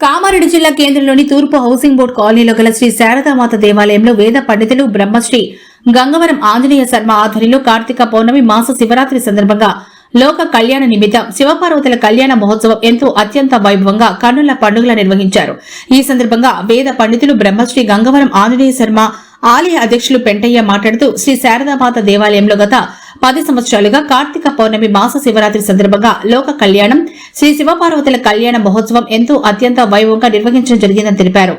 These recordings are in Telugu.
కామారెడ్డి జిల్లా కేంద్రంలోని తూర్పు హౌసింగ్ బోర్డు కాలనీలో గల శ్రీ శారదామాత దేవాలయంలో వేద పండితులు బ్రహ్మశ్రీ గంగవరం ఆంజనేయ శర్మ ఆధ్వర్యంలో కార్తీక పౌర్ణమి మాస శివరాత్రి సందర్భంగా లోక కళ్యాణ నిమిత్తం శివపార్వతుల కళ్యాణ మహోత్సవం ఎంతో అత్యంత వైభవంగా కన్నుల పండుగల నిర్వహించారు. ఈ సందర్భంగా వేద పండితులు బ్రహ్మశ్రీ గంగవరం ఆంజనేయ శర్మ ఆలయ అధ్యక్షులు పెంటయ్య మాట్లాడుతూ శ్రీ శారదామాత దేవాలయంలో గత పది సంవత్సరాలుగా కార్తీక పౌర్ణమి మాస శివరాత్రి సందర్భంగా లోక కళ్యాణం శ్రీ శివపార్వతుల కళ్యాణ మహోత్సవం ఎంతో అత్యంత వైభవంగా నిర్వహించడం జరిగిందని తెలిపారు.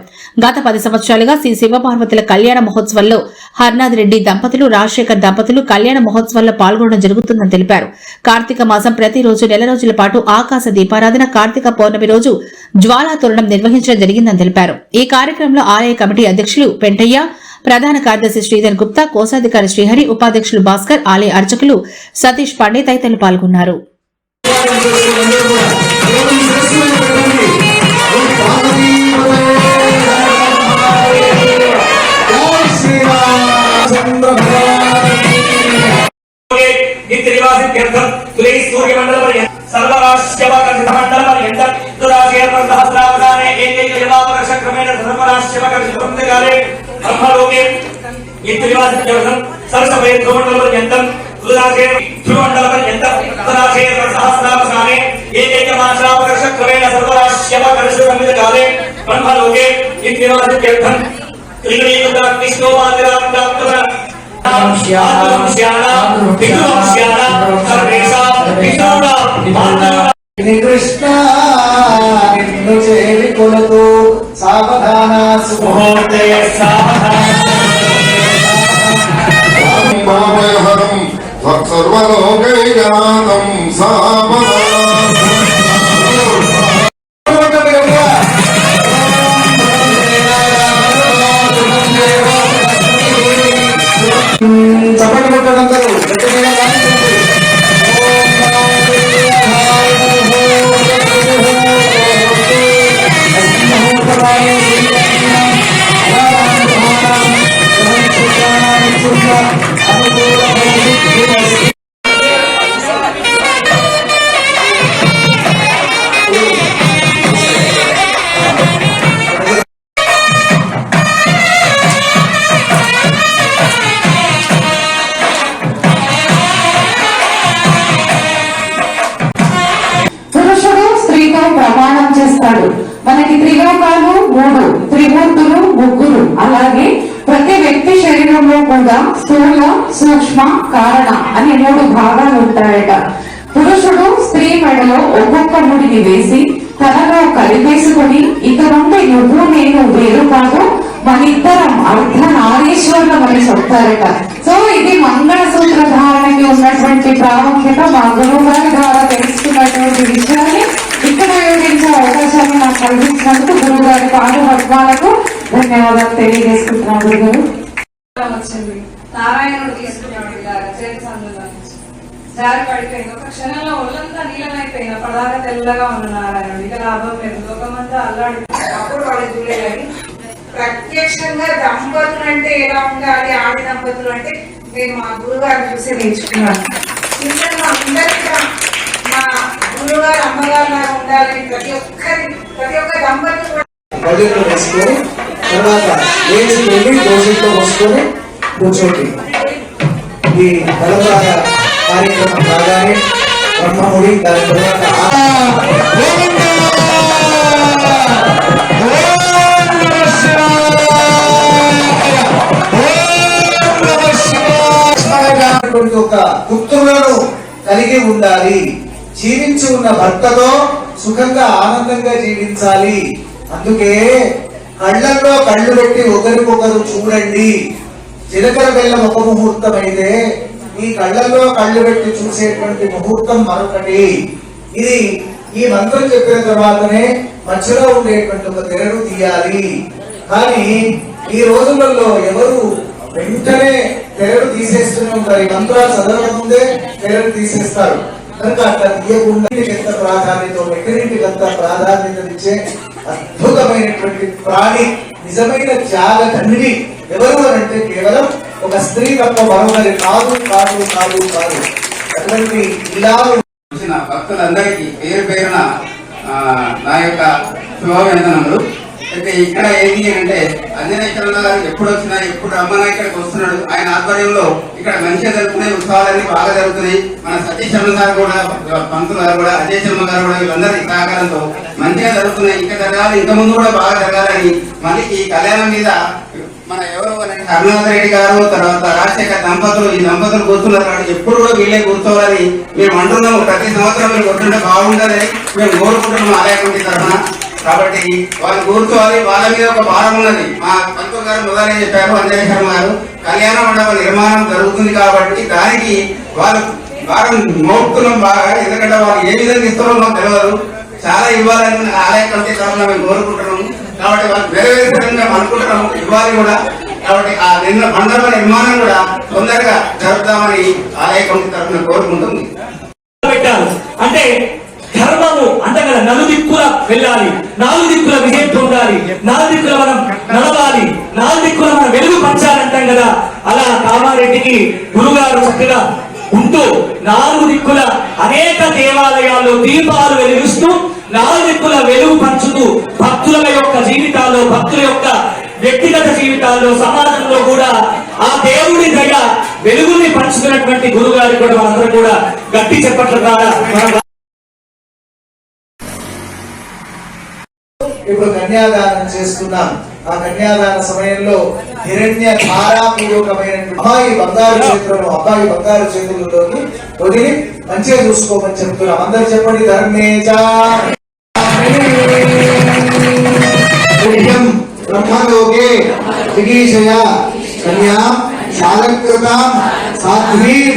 గత పది సంవత్సరాలుగా శ్రీ శివపార్వతుల కళ్యాణ మహోత్సవంలో హర్నాథ్ రెడ్డి దంపతులు రాజశేఖర్ దంపతులు కళ్యాణ మహోత్సవంలో పాల్గొనడం జరుగుతుందని తెలిపారు. కార్తీక మాసం ప్రతిరోజు నెల రోజుల పాటు ఆకాశ దీపారాధన కార్తీక పౌర్ణమి రోజు జ్వాలా తోరణం నిర్వహించడం జరిగిందని తెలిపారు. ఈ కార్యక్రమంలో ఆలయ కమిటీ అధ్యక్షులు పెంటయ్య ప్రధాన కార్యదర్శి శ్రీధర్ గుప్తా కోశాధికారి శ్రీహరి ఉపాధ్యక్షులు భాస్కర్ ఆలయ అర్చకులు సతీష్ పాండే తదితరులు పాల్గొన్నారు. నిత్యనివాసిత్యర్థం తులై నిత్యనివాసిత్యర్థం సరసవేద్రమండల పర్యంతం తులాశే ధ్రువమండల పర్యంతం తులాశేర్మ సహస్రావధానే ఏకైక మాసాపకర్ష క్రమేణ సర్వరాశ్యవకర్ష కాలే బ్రహ్మలోకే నిత్యనివాసిత్యర్థం త్రిగుణీయుత విష్ణువాదిరాంతాత్మన శ్రీ కృష్ణ నిన్ను చేరి కొలతూ సావధాన సుముహూర్తే సావ సర్వలోకైకనాథం సాపదా శరీరంలో స్థూల సూక్ష్మ కారణ అని మూడు భాగాలు ఉంటాయట. పురుషుడు స్త్రీ మెడలో ఒక్కొక్క ముడిని వేసి తనలో కలిపేసుకుని ఇక నుండి నువ్వు నేను వేరు కాదు మనిద్దరం అర్ధ నారీశ్వరులం అని చెప్తారట. సో ఇది మంగళ సూత్ర ధారణకి ఉన్నటువంటి ప్రాముఖ్యత. మా గురువు గారి ద్వారా తెలుసుకున్నటువంటి విషయాన్ని ఇక్కడ వివరించే అవకాశాన్ని నాకు కలిగించినందుకు గురువు గారి పాదపద్మాలకు ధన్యవాదాలు తెలియజేసుకుంటున్నాను గురుగారు. జారి పడిపోయింది. ఒక క్షణంలో ఒళ్ళంతా నీలమైపోయిన పడాక తెల్లగా ఉన్న నారాయణుడు. ఇక లాభం లేదు. లోకమంతా అల్లాడు అప్పుడు వాళ్ళు చూడలేదని ప్రత్యక్షంగా దంపతులు అంటే ఎలా ఉండాలి? ఆడి దంపతులు అంటే నేను మా గురుగారు చూసి నేర్చుకున్నాను. ఇంకా మా అందరికీ మా గురుగారు అమ్మగారు లాగా ఉండాలని ప్రతి ఒక్కరి ప్రతి ఒక్క దంపతులు కూడా వేసుకొని దోషంతో వసుకొని కూర్చోండి. ఈ బలపాల కార్యక్రమం కాగానే బ్రహ్మముడి దాని తర్వాత ఒక పుత్రులను కలిగి ఉండాలి. జీవించి ఉన్న భర్తతో సుఖంగా ఆనందంగా జీవించాలి. అందుకే కళ్ళల్లో కళ్ళు పెట్టి ఒకరికొకరు చూడండి. జీలకర్ర బెల్లం ఒక ముహూర్తం అయితే ఈ కళ్ళల్లో కళ్ళు పెట్టి చూసేటువంటి ముహూర్తం మరొకటి. ఇది ఈ మంత్రం చెప్పిన తర్వాతనే మధ్యలో ఉండేటువంటి ఒక తెరను తీయాలి. కానీ ఈ రోజులలో ఎవరు వెంటనే తెరలు తీసేస్తూనే ఉంటారు. ఈ మంత్రాలు చదవకముందే తెరలు తీసేస్తారు. కనుక అట్లా తీయకుండా ఎంత ప్రాధాన్యత ఎక్కడింటికి అంత ప్రాధాన్యతనిచ్చే అద్భుతమైనటువంటి ప్రాణి నిజమైన త్యాగ తండ్రి ఎవరు అని అంటే కేవలం ఒక స్త్రీ తప్ప మరొకరి కాదు కాదు కాదు కాదు. అటువంటి ఇలా వచ్చిన భక్తులందరికీ పేరు పేరున నా యొక్క శుభాభినందనలు అయితే ఇక్కడ ఏంటి అంటే అంజనేశ్వరంలో గారు ఎప్పుడు వచ్చినా ఎప్పుడు రమ్మన్నా ఇక్కడికి వస్తున్నాడు. ఆయన ఆధ్వర్యంలో ఇక్కడ మంచిగా జరుగుతున్నాయి ఉత్సవాలన్నీ బాగా జరుగుతున్నాయి. మన సతీష్ శర్మ గారు కూడా పంతులు గారు కూడా అజయ్ శర్మ గారు కూడా వీళ్ళందరి సహకారంతో మంచిగా జరుగుతున్నాయి. ఇంకా జరగాలి ఇంకా ముందు కూడా బాగా జరగాలని మనకి ఈ కళ్యాణం మీద మన ఎవరు కరుణాకర్ రెడ్డి గారు తర్వాత రాజశేఖర్ దంపతులు ఈ దంపతులు కూర్చున్నారు కాబట్టి ఎప్పుడు కూడా వీళ్ళే కూర్చోవాలని మేము అంటున్నాము ప్రతి సంవత్సరం మీరు కూర్చుంటే బాగుంటుందని మేము కోరుకుంటున్నాము ఆలయ కమిటీ తరఫున. కాబట్టి వాళ్ళు కూర్చోవాలి వాళ్ళ మీద ఒక భారం ఉన్నది. మా పంతులు గారు మొదలై చెప్పారు అంజయ్ శర్మ గారు కళ్యాణ మండప నిర్మాణం జరుగుతుంది కాబట్టి దానికి వాళ్ళు భారం మోపుతున్నాం బాగా ఎందుకంటే వాళ్ళు ఏ విధంగా ఇస్తారో మాకు తెలియదు చాలా ఇవ్వాలని ఆలయ కమిటీ తరఫున మేము కోరుకుంటున్నాం. కాబట్టి వాళ్ళు వేరే వేరే విధంగా మేము అనుకుంటున్నాము ఇవ్వాలి కూడా. కాబట్టి ఆ నిన్న మండప నిర్మాణం కూడా తొందరగా జరుపుదామని ఆలయ కమిటీ తరఫున కోరుకుంటుంది. అంటే ధర్మము అంటే కదా నలు దిక్కుల వెళ్ళాలి. నాలుగు దిక్కుల విజయం పొందాలి. నాలుగు దిక్కుల మనం నడవాలి. నాలుగు దిక్కుల మనం వెలుగు పంచాలంటాం కదా. అలా కామారెడ్డికి గురుగారు చక్కగా ఉంటూ నాలుగు దిక్కుల అనేక దేవాలయాల్లో దీపాలు వెలిగిస్తూ నాలుగు దిక్కుల వెలుగు పంచుతూ భక్తుల యొక్క జీవితాల్లో భక్తుల యొక్క వ్యక్తిగత జీవితాల్లో సమాజంలో కూడా ఆ దేవుడి దయ వెలుగుని పంచుతున్నటువంటి గురుగారి కూడా అందరూ కూడా గట్టి చెప్పట్ల ద్వారా ఇప్పుడు కన్యాదానం చేస్తున్నాం. ఆ కన్యాదాన సమయంలో హిరణ్య ధారాపూర్వకమైన అమ్మాయి బంగారు చేతులను అబ్బాయి బంగారు చేతులలోకి వదిలి మంచిగా చూసుకోమని చెప్తున్నాం అందరు చెప్పండి ధర్మేజ. బ్రహ్మలోకే జిగీషయ కన్యా సాలంకృతాం సాధ్వీం.